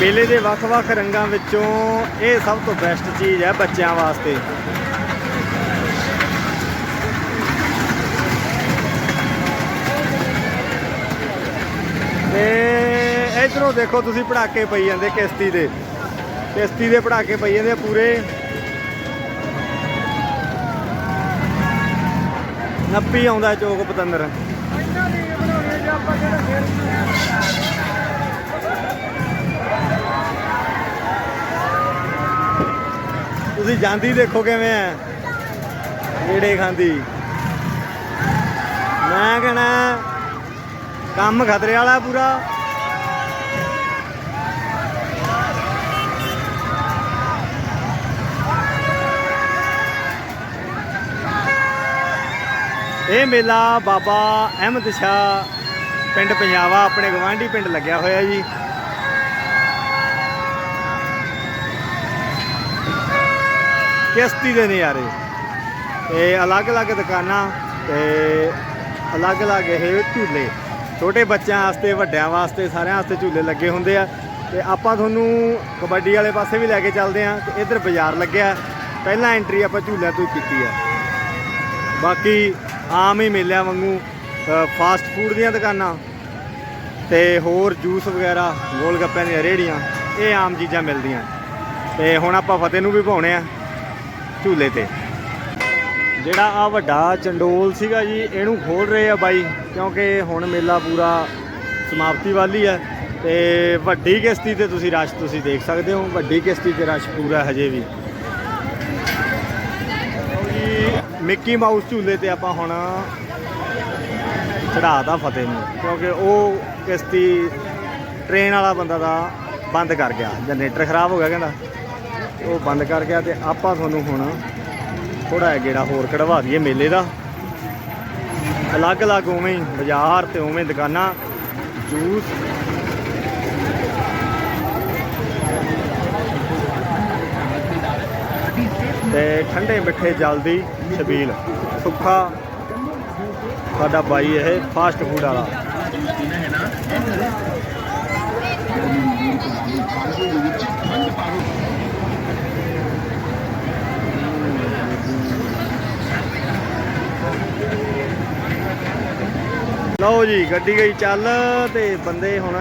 ਮੇਲੇ ਦੇ ਵੱਖ-ਵੱਖ ਰੰਗਾਂ ਵਿੱਚੋਂ ਇਹ ਸਭ ਤੋਂ ਬੈਸਟ ਚੀਜ਼ ਹੈ ਬੱਚਿਆਂ ਵਾਸਤੇ। ਤੇ ਇਧਰੋਂ ਦੇਖੋ ਤੁਸੀਂ ਪੜਾਕੇ ਪਈ ਜਾਂਦੇ ਕਿਸ਼ਤੀ ਦੇ। ਕਿਸ਼ਤੀ ਦੇ ਪੜਾਕੇ ਪਈ ਜਾਂਦੇ ਪੂਰੇ। ਨੱਪੀ ਆਉਂਦਾ ਚੋਕ ਪਤੰਦਰ। ਤੁਸੀਂ ਜਾਂਦੀ ਦੇਖੋ ਕਿਵੇਂ ਆ। ਏੜੇ ਖਾਂਦੀ। ਮੈਂ ਕਹਣਾ, ਕੰਮ ਖਤਰੇ ਵਾਲਾ ਪੂਰਾ। ਇਹ ਮੇਲਾ ਬਾਬਾ ਅਹਿਮਦ ਸ਼ਾਹ ਪਿੰਡ ਪੰਜਾਬਾ ਆਪਣੇ ਗਵਾਂਢੀ ਪਿੰਡ ਲੱਗਿਆ ਹੋਇਆ ਜੀ। ਕਿਸ਼ਤੀ ਦੇ ਨਜ਼ਾਰੇ। ਤੇ ਅਲੱਗ-ਅਲੱਗ ਦੁਕਾਨਾਂ ਤੇ ਅਲੱਗ-ਅਲੱਗ ਇਹ ਝੂਲੇ। ਛੋਟੇ ਬੱਚਿਆਂ ਵਾਸਤੇ, ਵੱਡਿਆਂ ਵਾਸਤੇ, ਸਾਰਿਆਂ ਵਾਸਤੇ ਝੂਲੇ ਲੱਗੇ ਹੁੰਦੇ ਆ। ਤੇ ਆਪਾਂ ਤੁਹਾਨੂੰ ਕਬੱਡੀ ਵਾਲੇ ਪਾਸੇ ਵੀ ਲੈ ਕੇ ਚੱਲਦੇ ਆ। ਤੇ ਇੱਧਰ ਬਾਜ਼ਾਰ ਲੱਗਿਆ। ਪਹਿਲਾਂ ਐਂਟਰੀ ਆਪਾਂ ਝੂਲਿਆਂ ਤੋਂ ਕੀਤੀ ਆ। ਬਾਕੀ ਆਮ ਹੀ ਮੇਲਿਆਂ ਵਾਂਗੂ ਫਾਸਟ ਫੂਡ ਦੀਆਂ ਦੁਕਾਨਾਂ ਤੇ ਹੋਰ ਜੂਸ ਵਗੈਰਾ, ਗੋਲ ਗੱਪਿਆਂ ਦੀਆਂ ਰੇਹੜੀਆਂ, ਇਹ ਆਮ ਚੀਜ਼ਾਂ ਮਿਲਦੀਆਂ। ਤੇ ਹੁਣ ਆਪਾਂ ਫਤਿਹ ਨੂੰ ਵੀ ਪਾਉਣੇ ਆ। ਝੂਲੇ ਤੇ। ਜਿਹੜਾ ਆ ਵੱਡਾ ਚੰਡੋਲ ਸੀਗਾ ਜੀ, ਇਹਨੂੰ ਖੋਲ ਰਹੇ ਆ ਬਾਈ, ਕਿਉਂਕਿ ਹੁਣ ਮੇਲਾ ਪੂਰਾ ਸਮਾਪਤੀ ਵਾਲੀ ਹੈ ਤੇ ਵੱਡੀ ਕਿਸ਼ਤੀ ਤੇ ਤੁਸੀਂ ਰਸ਼ ਤੁਸੀਂ ਦੇਖ ਸਕਦੇ ਹੋ, ਵੱਡੀ ਕਿਸ਼ਤੀ ਤੇ ਰਸ਼ ਪੂਰਾ ਹਜੇ ਵੀ। ਲਓ ਮਿੱਕੀ ਮਾਊਸ ਝੂਲੇ ਤੇ ਆਪਾਂ ਹੁਣ ਚੜਾਤਾ ਫਤਿਹ ਨੂੰ, ਕਿਉਂਕਿ ਉਹ ਕਿਸ਼ਤੀ ਟ੍ਰੇਨ ਵਾਲਾ ਬੰਦਾ ਦਾ ਬੰਦ ਕਰ ਗਿਆ, ਜਨਰੇਟਰ ਖਰਾਬ ਹੋ ਗਿਆ ਕਹਿੰਦਾ। ਉਹ ਬੰਦ ਕਰ ਗਿਆ ਤੇ ਆਪਾਂ ਤੁਹਾਨੂੰ ਹੁਣ ਥੋੜਾ ਜਿਹਾ ਗੇੜਾ ਹੋਰ ਕਢਵਾ ਦਈਏ ਮੇਲੇ ਦਾ। ਅਲੱਗ-ਅਲੱਗ ਉਵੇਂ ਹੀ ਬਾਜ਼ਾਰ ਤੇ ਉਵੇਂ ਦੁਕਾਨਾਂ, ਜੂਸ। ਤੇ ਠੰਡੇ ਮਿੱਠੇ ਜਲਦੀ ਛਬੀਲ। ਸੁੱਖਾ ਸਾਡਾ ਬਾਈ ਇਹ ਫਾਸਟ ਫੂਡ ਵਾਲਾ। ਲਓ ਜੀ, ਗੱਡੀ ਗਈ ਚੱਲ ਤੇ ਬੰਦੇ ਹੁਣ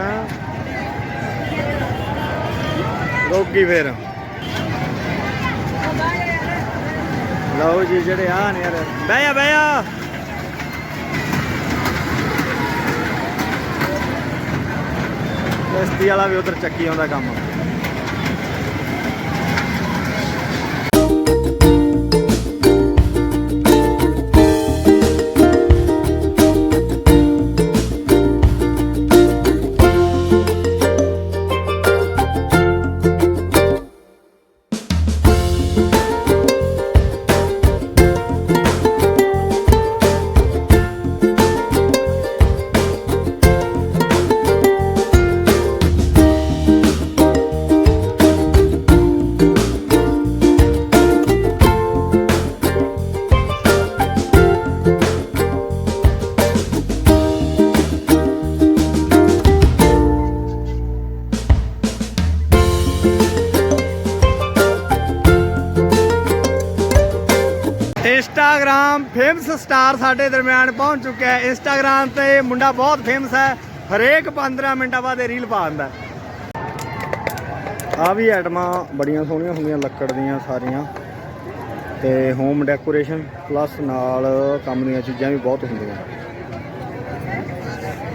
ਰੁਕ ਗਈ ਫੇਰ। ਲਓ ਜੀ, ਜਿਹੜੇ ਆ ਨੇ ਯਾਰ, ਬਹਿ ਜਾ ਬਹਿ ਜਾ। ਕਿਸ਼ਤੀ ਵਾਲਾ ਵੀ ਉਧਰ ਚੱਕੀ ਆਉਂਦਾ ਕੰਮ। ਇੰਸਟਾਗ੍ਰਾਮ ਫੇਮਸ ਸਟਾਰ ਸਾਡੇ ਦਰਮਿਆਨ ਪਹੁੰਚ ਚੁੱਕਿਆ ਹੈ। ਇੰਸਟਾਗ੍ਰਾਮ ਤੇ ਇਹ ਮੁੰਡਾ ਬਹੁਤ ਫੇਮਸ ਹੈ। ਹਰੇਕ 15 ਮਿੰਟਾਂ ਬਾਅਦ ਇਹ ਰੀਲ ਪਾ ਦਿੰਦਾ ਆ ਵੀ ਆਈਟਮਾਂ ਬੜੀਆਂ ਸੋਹਣੀਆਂ ਹੁੰਦੀਆਂ, ਲੱਕੜ ਦੀਆਂ ਸਾਰੀਆਂ। ਤੇ ਹੋਮ ਡੈਕੋਰੇਸ਼ਨ ਪਲੱਸ ਨਾਲ ਕੰਮ ਦੀਆਂ ਚੀਜ਼ਾਂ ਵੀ ਬਹੁਤ ਹੁੰਦੀਆਂ।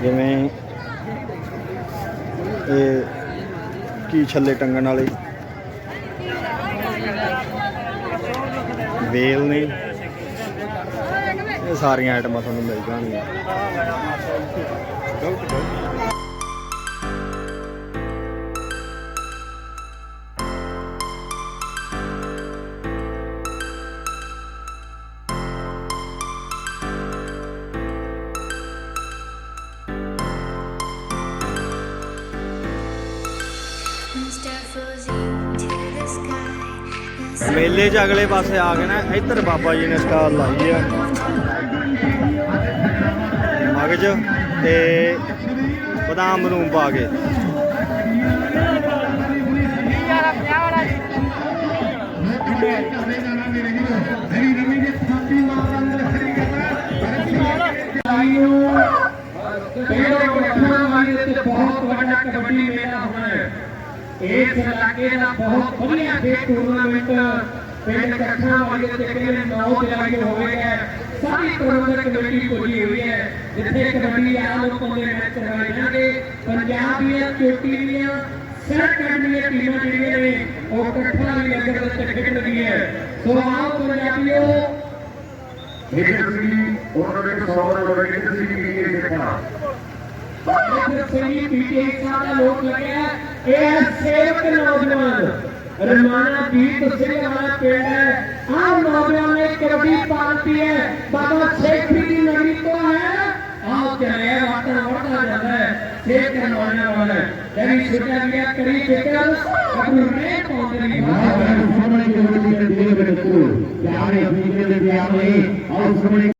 ਜਿਵੇਂ ਇਹ ਕੀ ਛੱਲੇ ਟੰਗਣ ਵਾਲੇ। ਵੇਲ ਨੇ ਇਹ ਸਾਰੀਆਂ ਆਈਟਮਾਂ ਤੁਹਾਨੂੰ ਮਿਲ ਜਾਣਗੀਆਂ। ਮੇਲੇ 'ਚ ਅਗਲੇ ਪਾਸੇ ਆ ਗਏ ਨਾ ਇੱਧਰ ਬਾਬਾ ਜੀ ਨੇ ਸਟਾਲ ਲਾਈ ਆ। ਮਗਜ ਤੇ ਬਦਾਮ ਬਨੂਮ ਪਾ ਕੇ। ਬਹੁਤ ਵੱਡਾ ਮੇਲਾ ਦਾ ਬਹੁਤ ਵਧੀਆ ਖੇਡ ਟੂਰਨਾਮੈਂਟ ਪਿੰਡ ਕੱਠਾ ਦੇ ਕਿਲੇ ਨੌ ਤੇ ਲੱਗੇ ਪ੍ਰਬੰਧਕ ਕਮੇਟੀ ਪੁੱਜੀ ਹੋਈ ਹੈ ਜਿੱਥੇ ਕਬੱਡੀ ਆ ਲੋਕਾਂ ਦੇ ਮੈਚ ਕਰਵਾਏ ਜਾਣਗੇ ਪੰਜਾਬ ਦੀਆਂ ਚੋਟੀ ਦੀਆਂ ਸਰਕਾਰ ਦੀਆਂ ਟੀਮਾਂ ਜਿਹੜੀਆਂ ਨੇ ਉਹ ਕੱਖਾਂ ਦੀ ਨਗਰ ਦੇ ਖੇਡਣਗੀਆਂ ਸੋ ਆਓ ਪੰਜਾਬੀਓ ਇਹ ਤੁਸੀਂ ਉਹਨਾਂ ਦੇ ਸੌਰ ਵਰਗੇ ਤੁਸੀਂ ਵੀ ਕੀ ਦੇਖਣਾ ਸਹੀ ਪੀਟੀਆਈ ਸਾਹਿਬ ਦਾ ਲੋਕ ਲੱਗਿਆ। ਇਹ ਹੈ ਸੇਵਕ ਨੌਜਵਾਨ। ਰਮਾਨਾ ਜੀਤ ਸਿੰਘ ਵਾਲਾ ਪਿੰਡ ਹੈ। ਆਹ ਨੌਜਵਾਨ ਨੇ ਕਬੱਡੀ ਪਾਰਟੀ ਹੈ। ਬਾਬਾ ਸੇਖੀ ਦੀ ਨਗਰੀ ਤੋਂ ਹੈ, ਆਹ ਚਲੇ ਵਾਟਾ ਵੜਦਾ ਜਾਂਦਾ ਹੈ। ਸੇਖ ਨੌਜਵਾਨ ਹੈ। ਜਿਹੜੀ ਸਿੱਧਾ ਗਿਆ ਕਰੀ ਫਿਕਰ ਆਪਣੀ ਰੇ ਪਾਉਂਦੇ ਨੇ। ਸਾਹਮਣੇ ਕਬੱਡੀ ਦੇ ਦੇ ਬਿਲਕੁਲ ਪਿਆਰੇ ਵੀਰੇ ਦੇ ਪਿਆਰੇ ਆਓ ਸਾਹਮਣੇ